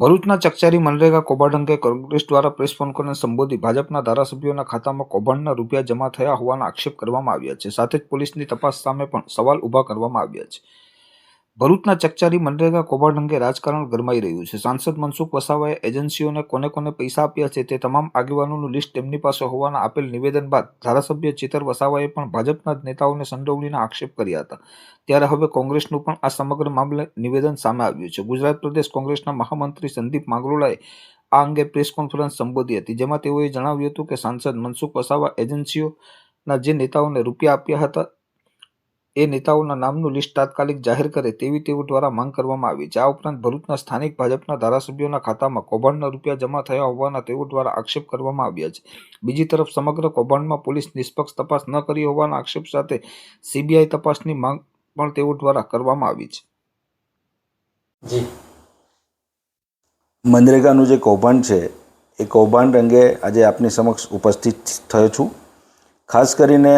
ભરૂચના ચકચારી મનરેગા કૌભાંડ અંગે કોંગ્રેસ દ્વારા પ્રેસ કોન્ફરન્સ સંબોધી ભાજપના ધારાસભ્યોના ખાતામાં કૌભાંડના રૂપિયા જમા થયા હોવાના આક્ષેપ કરવામાં આવ્યા છે. સાથે જ પોલીસની તપાસ સામે પણ સવાલ ઊભા કરવામાં આવ્યા છે. ભરૂચના ચકચારી મનરેગા કૌભાંડ અંગે રાજકારણ ગરમાઈ રહ્યું છે. સાંસદ મનસુખ વસાવાએ એજન્સીઓને કોને કોને પૈસા આપ્યા છે તે તમામ આગેવાનોનું લિસ્ટ તેમની પાસે હોવાના આપેલ નિવેદન બાદ ધારાસભ્ય ચેતર વસાવાએ પણ ભાજપના જ નેતાઓને સંડોવણીના આક્ષેપ કર્યા હતા. ત્યારે હવે કોંગ્રેસનું પણ આ સમગ્ર મામલે નિવેદન સામે આવ્યું છે. ગુજરાત પ્રદેશ કોંગ્રેસના મહામંત્રી સંદીપ માંગરોળાએ આ અંગે પ્રેસ કોન્ફરન્સ સંબોધી હતી, જેમાં તેઓએ જણાવ્યું હતું કે સાંસદ મનસુખ વસાવા એજન્સીઓના જે નેતાઓને રૂપિયા આપ્યા હતા એ નેતાઓના નામનું લિસ્ટ તાત્કાલિક જાહેર કરે તેવી તેઓ દ્વારા માંગ કરવામાં આવી. છે આ ઉપરાંત ભરૂચના સ્થાનિક ભાજપના ધારાસભ્યોના ખાતામાં કૌભાંડના રૂપિયા જમા થયા હોવાના તેઓ દ્વારા આક્ષેપ કરવામાં આવ્યા છે. બીજી તરફ સમગ્ર કૌભાંડમાં પોલીસ નિષ્પક્ષ તપાસ ન કરી હોવાના આક્ષેપ સાથે સીબીઆઈ તપાસની માંગ પણ તેઓ દ્વારા કરવામાં આવી છે. જી. મનરેગાનું જે કૌભાંડ છે એ કૌભાંડ અંગે આજે આપની સમક્ષ ઉપસ્થિત થયો છું. ખાસ કરીને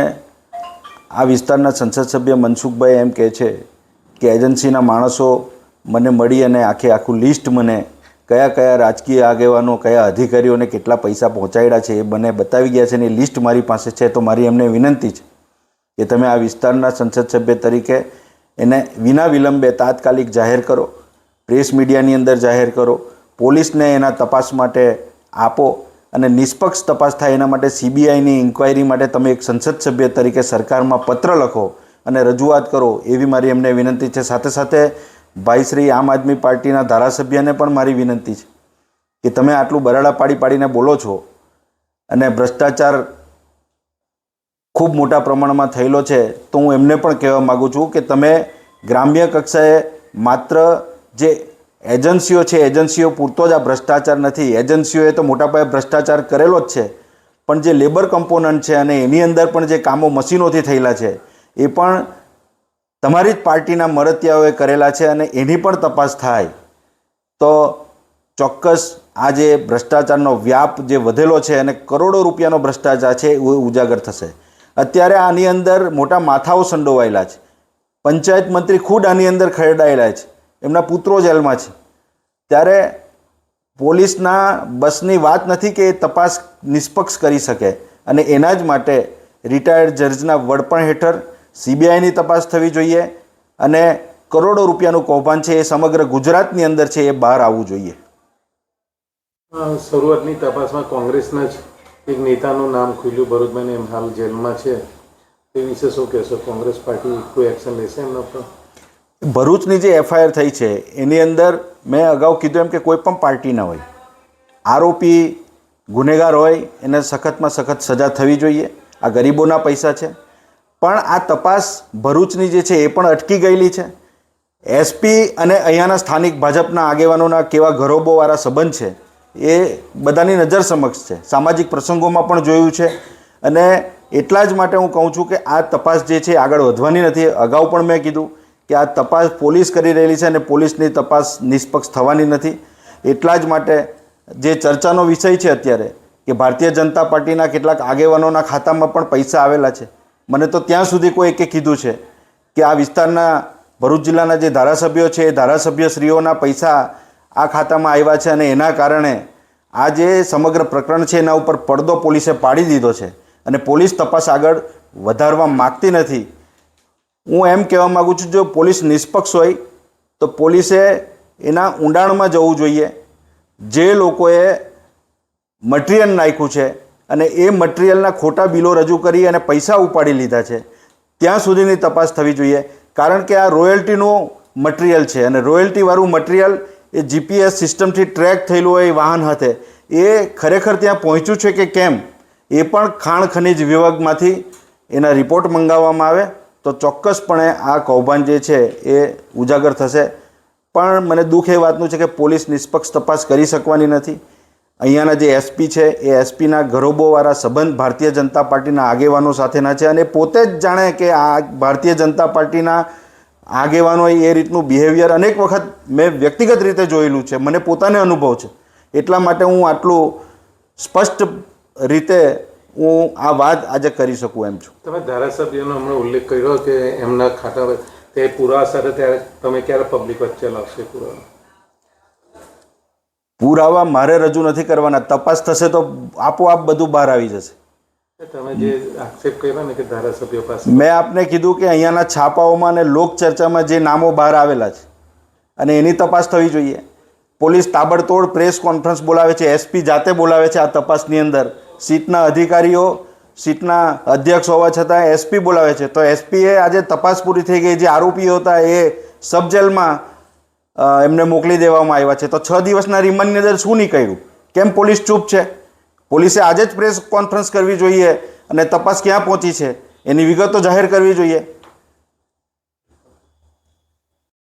આ વિસ્તારના સંસદ સભ્ય મનસુખભાઈ એમ કહે છે કે એજન્સીના માણસો મને મળી અને આખે આખું લિસ્ટ મને કયા કયા રાજકીય આગેવાનો, કયા અધિકારીઓને કેટલા પૈસા પહોંચાડ્યા છે એ મને બતાવી ગયા છે અને એ લિસ્ટ મારી પાસે છે. તો મારી એમને વિનંતી છે કે તમે આ વિસ્તારના સંસદ સભ્ય તરીકે એને વિના વિલંબે તાત્કાલિક જાહેર કરો, પ્રેસ મીડિયાની અંદર જાહેર કરો, પોલીસને એના તપાસ માટે આપો અને નિષ્પક્ષ તપાસ થાય એના માટે સીબીઆઈની ઇન્ક્વાયરી માટે તમે એક સંસદ સભ્ય તરીકે સરકારમાં પત્ર લખો અને રજૂઆત કરો એવી મારી એમને વિનંતી છે. સાથે સાથે ભાઈ શ્રી આમ આદમી પાર્ટીના ધારાસભ્યને પણ મારી વિનંતી છે કે તમે આટલું બરાડા પાડી પાડીને બોલો છો અને ભ્રષ્ટાચાર ખૂબ મોટા પ્રમાણમાં થયેલો છે, તો હું એમને પણ કહેવા માગું છું કે તમે ગ્રામ્ય કક્ષાએ માત્ર જે એજન્સીઓ છે, એજન્સીઓ પૂરતો જ આ ભ્રષ્ટાચાર નથી. એજન્સીઓએ તો મોટા પાયે ભ્રષ્ટાચાર કરેલો જ છે. પણ જે લેબર કમ્પોનન્ટ છે અને એની અંદર પણ જે કામો મશીનોથી થયેલા છે, એ પણ તમારી જ પાર્ટીના મરતિયાઓએ કરેલા છે અને એની પણ તપાસ થાય. તો ચોક્કસ આ જે ભ્રષ્ટાચારનો વ્યાપ જે વધેલો છે અને કરોડો રૂપિયાનો ભ્રષ્ટાચાર છે, એ ઉજાગર થશે. અત્યારે આની અંદર મોટા માથાઓ સંડોવાયેલા છે. પંચાયત મંત્રી ખુદ આની અંદર ખરડાયેલા છે. એમના પુત્રો જેલમાં છે. ત્યારે પોલીસના બસની વાત નથી કે એ તપાસ નિષ્પક્ષ કરી શકે. અને એના જ માટે રિટાયર્ડ જજના વડપણ હેઠળ સીબીઆઈની તપાસ થવી જોઈએ અને કરોડો રૂપિયાનું કૌભાંડ છે એ સમગ્ર ગુજરાતની અંદર છે એ બહાર આવવું જોઈએ. શરૂઆતની તપાસમાં કોંગ્રેસના જ એક નેતાનું નામ ખુલ્યું ભરૂચમાં એમ હાલ જેલમાં છે. તે વિશે શું કહેશો? કોંગ્રેસ પાર્ટી કોઈ એક્શન લેશે એમના પર ભરૂચની જે એફઆઈઆર થઈ છે, એની અંદર મેં અગાઉ કીધું એમ કે કોઈ પણ પાર્ટીના હોય. આરોપી ગુનેગાર હોય, એને સખતમાં સખત સજા થવી જોઈએ. આ ગરીબોના પૈસા છે. પણ આ તપાસ ભરૂચની જે છે, એ પણ અટકી ગયેલી છે. એસપી અને અહીંયાના સ્થાનિક ભાજપના આગેવાનોના કેવા ઘરોબોવાળા સંબંધ છે, એ બધાની નજર સમક્ષ છે. સામાજિક પ્રસંગોમાં પણ જોયું છે. અને એટલા જ માટે હું કહું છું કે આ તપાસ જે છે આગળ વધવાની નથી. અગાઉ પણ મેં કીધું કે આ તપાસ પોલીસ કરી રહેલી છે અને પોલીસની તપાસ નિષ્પક્ષ થવાની નથી. એટલા જ માટે જે ચર્ચાનો વિષય છે અત્યારે, કે ભારતીય જનતા પાર્ટીના કેટલાક આગેવાનોના ખાતામાં પણ પૈસા આવેલા છે. મને તો ત્યાં સુધી કોઈ એકે કીધું છે કે આ વિસ્તારના ભરૂચ જિલ્લાના જે ધારાસભ્યો છે, એ ધારાસભ્યશ્રીઓના પૈસા આ ખાતામાં આવ્યા છે અને એના કારણે આ જે સમગ્ર પ્રકરણ છે, એના ઉપર પડદો પોલીસે પાડી દીધો છે. અને પોલીસ તપાસ આગળ વધારવા માગતી નથી. હું એમ કહેવા માગું છું, જો પોલીસ નિષ્પક્ષ હોય, તો પોલીસે એના ઊંડાણમાં જવું જોઈએ. જે લોકોએ મટીરિયલ નાખ્યું છે અને એ મટીરિયલના ખોટા બિલો રજૂ કરી અને પૈસા ઉપાડી લીધા છે, ત્યાં સુધીની તપાસ થવી જોઈએ. કારણ કે આ રોયલ્ટીનું મટીરિયલ છે અને રોયલ્ટીવાળું મટીરિયલ એ જીપીએસ સિસ્ટમથી ટ્રેક થયેલું હોય વાહન હાથે, એ ખરેખર ત્યાં પહોંચ્યું છે કે કેમ? એ પણ ખાણ ખનિજ વિભાગમાંથી એના રિપોર્ટ મંગાવવામાં આવે. તો ચોક્કસપણે આ કૌભાંડ જે છે એ ઉજાગર થશે. પણ મને દુઃખ એ વાતનું છે કે પોલીસ નિષ્પક્ષ તપાસ કરી શકવાની નથી. અહીંયાના જે એસપી છે, એ એસપીના ઘરોબોવાળા સંબંધ ભારતીય જનતા પાર્ટીના આગેવાનો સાથેના છે અને પોતે જ જાણે કે આ ભારતીય જનતા પાર્ટીના આગેવાનો એ રીતનું બિહેવિયર અનેક વખત મેં વ્યક્તિગત રીતે જોયેલું છે. મને પોતાને અનુભવ છે. એટલા માટે હું આટલું સ્પષ્ટ રીતે હું આ વાત આજે કરી શકું એમ છું. તમે ધારાસભ્યનો હમણાં ઉલ્લેખ કર્યો કે એમના ખાતા તે પુરાવા સાથે ત્યારે તમે ક્યારે પબ્લિક વચ્ચે લાવશે પુરાવા? પુરાવા મારે રજૂ નથી કરવાના. તપાસ થશે તો આપોઆપ બધું બહાર આવી જશે. તમે જે આક્ષેપ કર્યો ને કે ધારાસભ્યો પાસે મેં આપને કીધું કે અહીંયાના છાપાઓમાં અને લોકચર્ચામાં જે નામો બહાર આવેલા છે અને એની તપાસ થવી જોઈએ. પોલીસ તાબડતોડ પ્રેસ કોન્ફરન્સ બોલાવે છે એસપી જાતે બોલાવે છે આ તપાસની અંદર. સીટના અધિકારીઓ, સીટના અધ્યક્ષ હોવા છતાં એસપી બોલાવે છે. તો એસપીએ આજે તપાસ પૂરી થઈ ગઈ. જે આરોપીઓ હતા એ સબ જેલમાં એમને મોકલી દેવામાં આવ્યા છે. તો છ દિવસના રિમાન્ડની અંદર શું નીકળ્યું? કેમ પોલીસ ચૂપ છે? પોલીસે આજે જ પ્રેસ કોન્ફરન્સ કરવી જોઈએ અને તપાસ ક્યાં પહોંચી છે? એની વિગતો જાહેર કરવી જોઈએ.